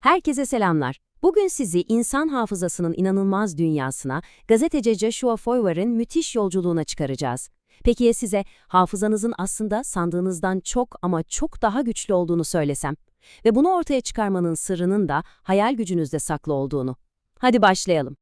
Herkese selamlar. Bugün sizi insan hafızasının inanılmaz dünyasına, gazeteci Joshua Foyer'in müthiş yolculuğuna çıkaracağız. Peki ya size hafızanızın aslında sandığınızdan çok ama çok daha güçlü olduğunu söylesem? Ve bunu ortaya çıkarmanın sırrının da hayal gücünüzde saklı olduğunu. Hadi başlayalım.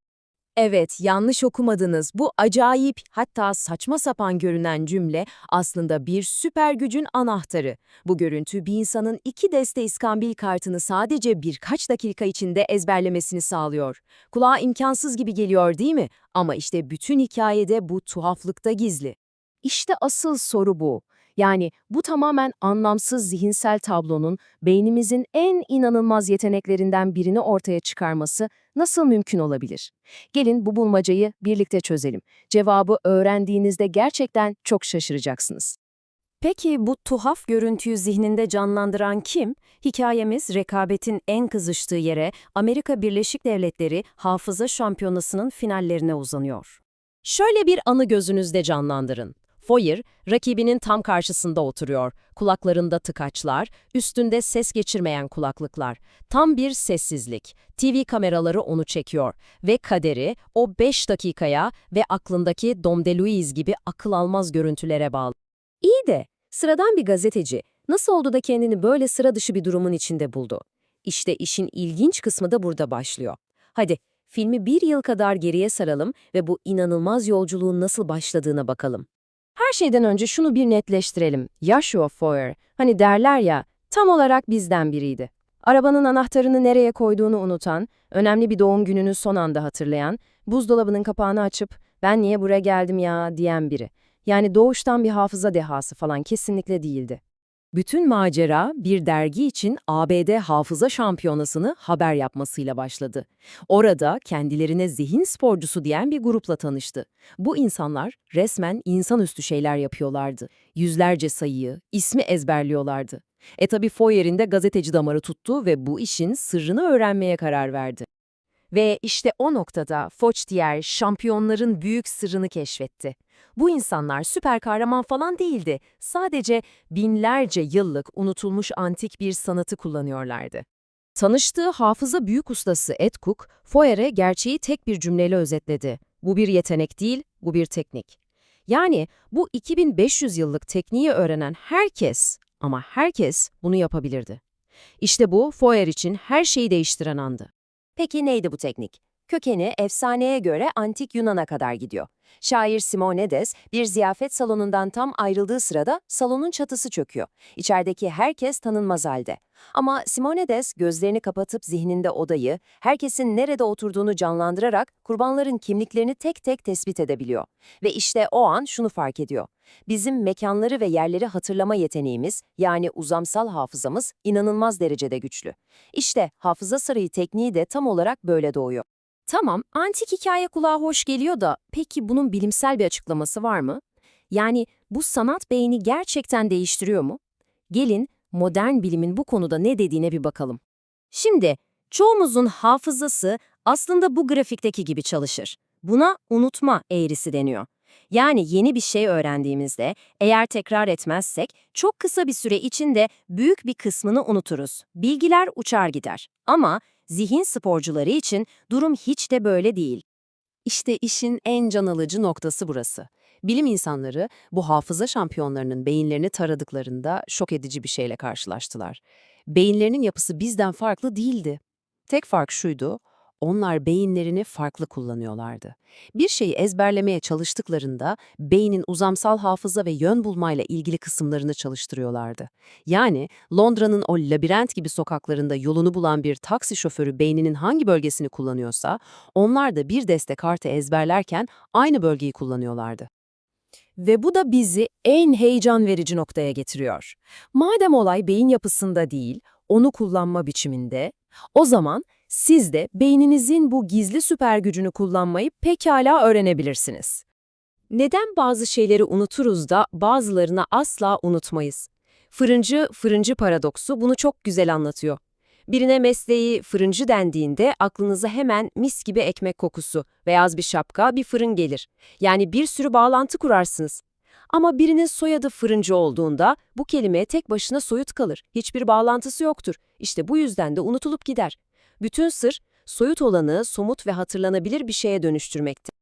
Evet, yanlış okumadınız. Bu acayip, hatta saçma sapan görünen cümle aslında bir süper gücün anahtarı. Bu görüntü bir insanın iki deste iskambil kartını sadece birkaç dakika içinde ezberlemesini sağlıyor. Kulağa imkansız gibi geliyor değil mi? Ama işte bütün hikayede bu tuhaflıkta gizli. İşte asıl soru bu. Yani bu tamamen anlamsız zihinsel tablonun beynimizin en inanılmaz yeteneklerinden birini ortaya çıkarması nasıl mümkün olabilir? Gelin bu bulmacayı birlikte çözelim. Cevabı öğrendiğinizde gerçekten çok şaşıracaksınız. Peki bu tuhaf görüntüyü zihninde canlandıran kim? Hikayemiz rekabetin en kızıştığı yere Amerika Birleşik Devletleri Hafıza Şampiyonası'nın finallerine uzanıyor. Şöyle bir anı gözünüzde canlandırın. Foyer, rakibinin tam karşısında oturuyor. Kulaklarında tıkaçlar, üstünde ses geçirmeyen kulaklıklar. Tam bir sessizlik. TV kameraları onu çekiyor. Ve kaderi o 5 dakikaya ve aklındaki Dom DeLuise gibi akıl almaz görüntülere bağlı. İyi de sıradan bir gazeteci nasıl oldu da kendini böyle sıra dışı bir durumun içinde buldu? İşte işin ilginç kısmı da burada başlıyor. Hadi filmi bir yıl kadar geriye saralım ve bu inanılmaz yolculuğun nasıl başladığına bakalım. Her şeyden önce şunu bir netleştirelim. Joshua Foer, hani derler ya, tam olarak bizden biriydi. Arabanın anahtarını nereye koyduğunu unutan, önemli bir doğum gününü son anda hatırlayan, buzdolabının kapağını açıp ben niye buraya geldim ya diyen biri. Yani doğuştan bir hafıza dehası falan kesinlikle değildi. Bütün macera bir dergi için ABD Hafıza Şampiyonası'nı haber yapmasıyla başladı. Orada kendilerine zihin sporcusu diyen bir grupla tanıştı. Bu insanlar resmen insanüstü şeyler yapıyorlardı. Yüzlerce sayıyı, ismi ezberliyorlardı. E tabi Foyer'in de gazeteci damarı tuttu ve bu işin sırrını öğrenmeye karar verdi. Ve işte o noktada Fochtier şampiyonların büyük sırrını keşfetti. Bu insanlar süper kahraman falan değildi. Sadece binlerce yıllık unutulmuş antik bir sanatı kullanıyorlardı. Tanıştığı hafıza büyük ustası Ed Cook, Foyer'e gerçeği tek bir cümleyle özetledi. Bu bir yetenek değil, bu bir teknik. Yani bu 2500 yıllık tekniği öğrenen herkes, ama herkes bunu yapabilirdi. İşte bu Foyer için her şeyi değiştiren andı. Peki neydi bu teknik? Kökeni efsaneye göre antik Yunan'a kadar gidiyor. Şair Simonides bir ziyafet salonundan tam ayrıldığı sırada salonun çatısı çöküyor. İçerideki herkes tanınmaz halde. Ama Simonides gözlerini kapatıp zihninde odayı, herkesin nerede oturduğunu canlandırarak kurbanların kimliklerini tek tek tespit edebiliyor. Ve işte o an şunu fark ediyor. Bizim mekanları ve yerleri hatırlama yeteneğimiz, yani uzamsal hafızamız inanılmaz derecede güçlü. İşte hafıza sarayı tekniği de tam olarak böyle doğuyor. Tamam, antik hikaye kulağa hoş geliyor da peki bunun bilimsel bir açıklaması var mı? Yani bu sanat beyni gerçekten değiştiriyor mu? Gelin modern bilimin bu konuda ne dediğine bir bakalım. Şimdi çoğumuzun hafızası aslında bu grafikteki gibi çalışır. Buna unutma eğrisi deniyor. Yani yeni bir şey öğrendiğimizde eğer tekrar etmezsek çok kısa bir süre içinde büyük bir kısmını unuturuz. Bilgiler uçar gider. Ama zihin sporcuları için durum hiç de böyle değil. İşte işin en can alıcı noktası burası. Bilim insanları bu hafıza şampiyonlarının beyinlerini taradıklarında şok edici bir şeyle karşılaştılar. Beyinlerinin yapısı bizden farklı değildi. Tek fark şuydu, onlar beyinlerini farklı kullanıyorlardı. Bir şeyi ezberlemeye çalıştıklarında beynin uzamsal hafıza ve yön bulmayla ilgili kısımlarını çalıştırıyorlardı. Yani Londra'nın o labirent gibi sokaklarında yolunu bulan bir taksi şoförü beyninin hangi bölgesini kullanıyorsa, onlar da bir deste kartı ezberlerken aynı bölgeyi kullanıyorlardı. Ve bu da bizi en heyecan verici noktaya getiriyor. Madem olay beyin yapısında değil, onu kullanma biçiminde, o zaman siz de beyninizin bu gizli süper gücünü kullanmayı pekala öğrenebilirsiniz. Neden bazı şeyleri unuturuz da bazılarını asla unutmayız? Fırıncı, fırıncı paradoksu bunu çok güzel anlatıyor. Birine mesleği fırıncı dendiğinde aklınıza hemen mis gibi ekmek kokusu, beyaz bir şapka, bir fırın gelir. Yani bir sürü bağlantı kurarsınız. Ama birinin soyadı fırıncı olduğunda bu kelimeye tek başına soyut kalır. Hiçbir bağlantısı yoktur. İşte bu yüzden de unutulup gider. Bütün sır, soyut olanı somut ve hatırlanabilir bir şeye dönüştürmekti.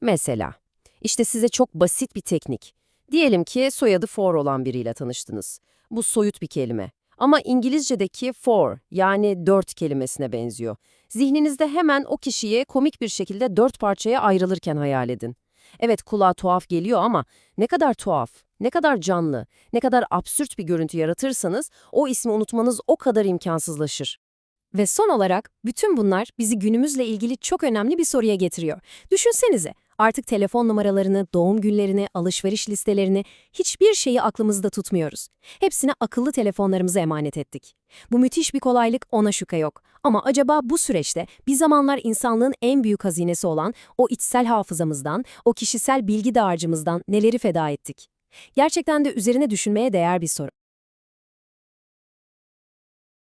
Mesela, işte size çok basit bir teknik. Diyelim ki soyadı for olan biriyle tanıştınız. Bu soyut bir kelime. Ama İngilizce'deki for yani dört kelimesine benziyor. Zihninizde hemen o kişiyi komik bir şekilde dört parçaya ayrılırken hayal edin. Evet kulağa tuhaf geliyor ama ne kadar tuhaf, ne kadar canlı, ne kadar absürt bir görüntü yaratırsanız o ismi unutmanız o kadar imkansızlaşır. Ve son olarak bütün bunlar bizi günümüzle ilgili çok önemli bir soruya getiriyor. Düşünsenize, artık telefon numaralarını, doğum günlerini, alışveriş listelerini, hiçbir şeyi aklımızda tutmuyoruz. Hepsini akıllı telefonlarımıza emanet ettik. Bu müthiş bir kolaylık, ona şüphe yok. Ama acaba bu süreçte bir zamanlar insanlığın en büyük hazinesi olan o içsel hafızamızdan, o kişisel bilgi dağarcığımızdan neleri feda ettik? Gerçekten de üzerine düşünmeye değer bir soru.